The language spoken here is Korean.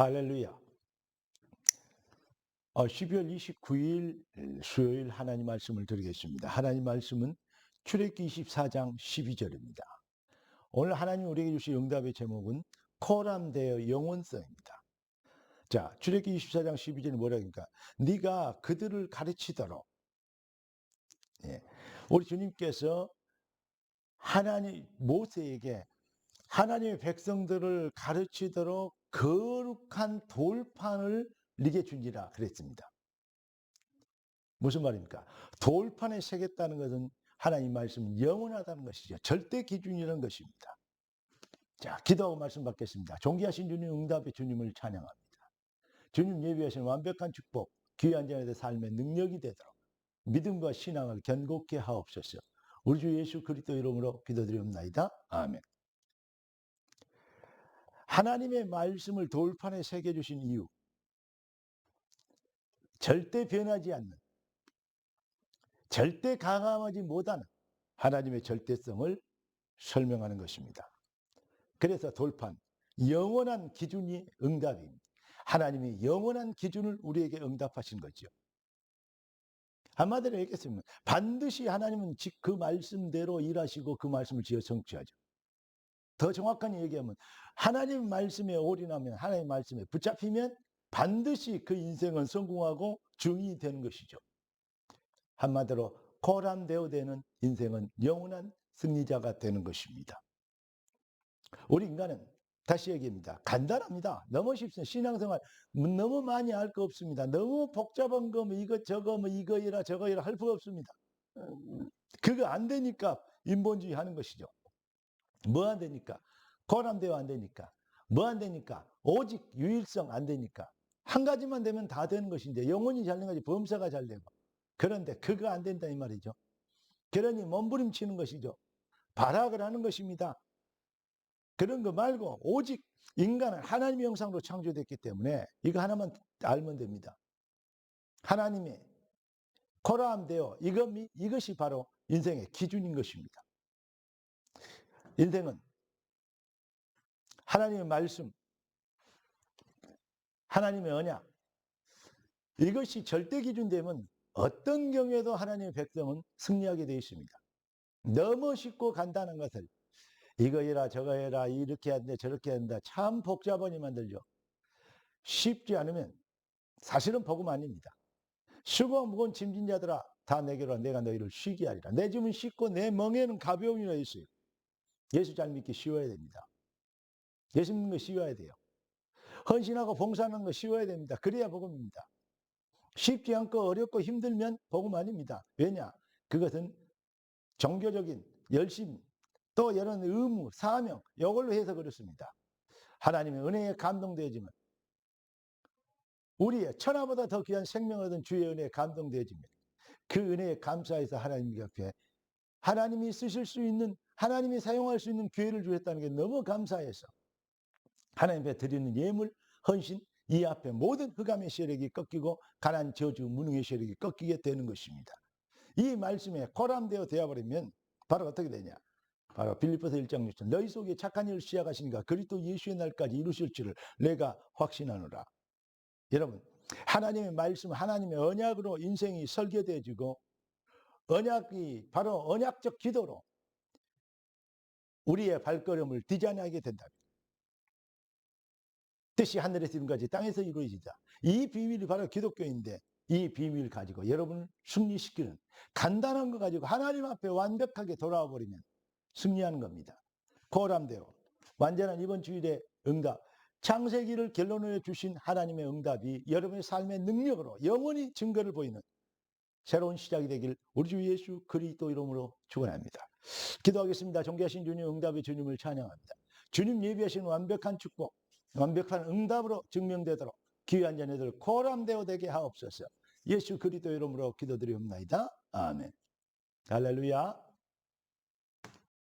할렐루야. 어, 12월 29일 수요일 하나님 말씀을 드리겠습니다. 하나님 말씀은 출애기 24장 12절입니다. 오늘 하나님 우리에게 주신 응답의 제목은 코람되어 영원성입니다. 자, 출애기 24장 12절은 뭐라니까? 네가 그들을 가르치도록 예. 우리 주님께서 하나님 모세에게 하나님의 백성들을 가르치도록 거룩한 돌판을 네게 주니라 그랬습니다. 무슨 말입니까? 돌판에 새겼다는 것은 하나님 말씀 영원하다는 것이죠. 절대 기준이라는 것입니다. 자, 기도하고 말씀 받겠습니다. 존귀하신 주님 응답의 주님을 찬양합니다. 주님 예비하신 완벽한 축복, 귀한 자녀의 삶의 능력이 되도록 믿음과 신앙을 견고케 하옵소서. 우리 주 예수 그리스도 이름으로 기도드리옵나이다. 아멘. 하나님의 말씀을 돌판에 새겨주신 이유. 절대 변하지 않는, 절대 강함하지 못하는 하나님의 절대성을 설명하는 것입니다. 그래서 돌판, 영원한 기준이 응답입니다. 하나님이 영원한 기준을 우리에게 응답하신 거죠. 한마디로 얘기했으면 반드시 하나님은 즉그 말씀대로 일하시고 그 말씀을 지어 성취하죠. 더 정확한 얘기하면 하나님 말씀에 올인하면 하나님 말씀에 붙잡히면 반드시 그 인생은 성공하고 증이 되는 것이죠. 한마디로 코람되어 되는 인생은 영원한 승리자가 되는 것입니다. 우리 인간은 다시 얘기합니다. 간단합니다. 너무 쉽습니다. 신앙생활 너무 많이 할 거 없습니다. 너무 복잡한 거 뭐 이거 저거 뭐 이거 이라 저거 이라 할거 없습니다. 그거 안 되니까 인본주의 하는 것이죠. 뭐 안 되니까? 고람되어 안 되니까. 뭐 안 되니까? 오직 유일성 안 되니까. 한 가지만 되면 다 되는 것인데 영혼이 잘 되는 거지 범사가 잘 되고. 그런데 그거 안 된다 이 말이죠. 그러니 몸부림치는 것이죠. 발악을 하는 것입니다. 그런 거 말고 오직 인간은 하나님의 형상으로 창조됐기 때문에 이거 하나만 알면 됩니다. 하나님의 코라함 되어 이것이 바로 인생의 기준인 것입니다. 인생은 하나님의 말씀, 하나님의 언약, 이것이 절대 기준 되면 어떤 경우에도 하나님의 백성은 승리하게 되어 있습니다. 너무 쉽고 간단한 것을 이거 해라 저거 해라 이렇게 한다 저렇게 한다 참 복잡하니 만들죠. 쉽지 않으면 사실은 복음 아닙니다. 수고 무거운 짐진 자들아 다 내게로 내가 너희를 쉬게 하리라. 내 짐은 쉽고 내 멍에는 가벼움이라 했어요. 예수 잘 믿기 쉬워야 됩니다. 예수 믿는 거 쉬워야 돼요. 헌신하고 봉사하는 거 쉬워야 됩니다. 그래야 복음입니다. 쉽지 않고 어렵고 힘들면 복음 아닙니다. 왜냐? 그것은 종교적인 열심, 또 여러 의무, 사명, 이걸로 해서 그렇습니다. 하나님의 은혜에 감동되어지면 우리의 천하보다 더 귀한 생명을 얻은 주의 은혜에 감동되어지면 그 은혜에 감사해서 하나님 곁에 하나님이 쓰실 수 있는 하나님이 사용할 수 있는 기회를 주셨다는 게 너무 감사해서 하나님 앞에 드리는 예물, 헌신, 이 앞에 모든 흑암의 세력이 꺾이고 가난 저주, 무능의 세력이 꺾이게 되는 것입니다. 이 말씀에 고람되어 되어버리면 바로 어떻게 되냐? 바로 빌리포스 1장 6절 너희 속에 착한 일을 시작하시니까 그리스도 예수의 날까지 이루실 줄을 내가 확신하노라. 여러분 하나님의 말씀, 하나님의 언약으로 인생이 설계되어지고 언약이 바로 언약적 기도로 우리의 발걸음을 디자인하게 된답니다. 뜻이 하늘에서 이룬 지 땅에서 이루어지자. 이 비밀이 바로 기독교인데 이 비밀을 가지고 여러분을 승리시키는 간단한 거 가지고 하나님 앞에 완벽하게 돌아와 버리면 승리하는 겁니다. 고람대로 완전한 이번 주일의 응답 창세기를 결론을 주신 하나님의 응답이 여러분의 삶의 능력으로 영원히 증거를 보이는 새로운 시작이 되길 우리 주 예수 그리스도 이름으로 축원합니다. 기도하겠습니다. 존귀하신 주님 응답의 주님을 찬양합니다. 주님 예비하신 완벽한 축복, 완벽한 응답으로 증명되도록 귀한 자녀들 고람되어 되게 하옵소서. 예수 그리스도 이름으로 기도드리옵나이다. 아멘. 할렐루야.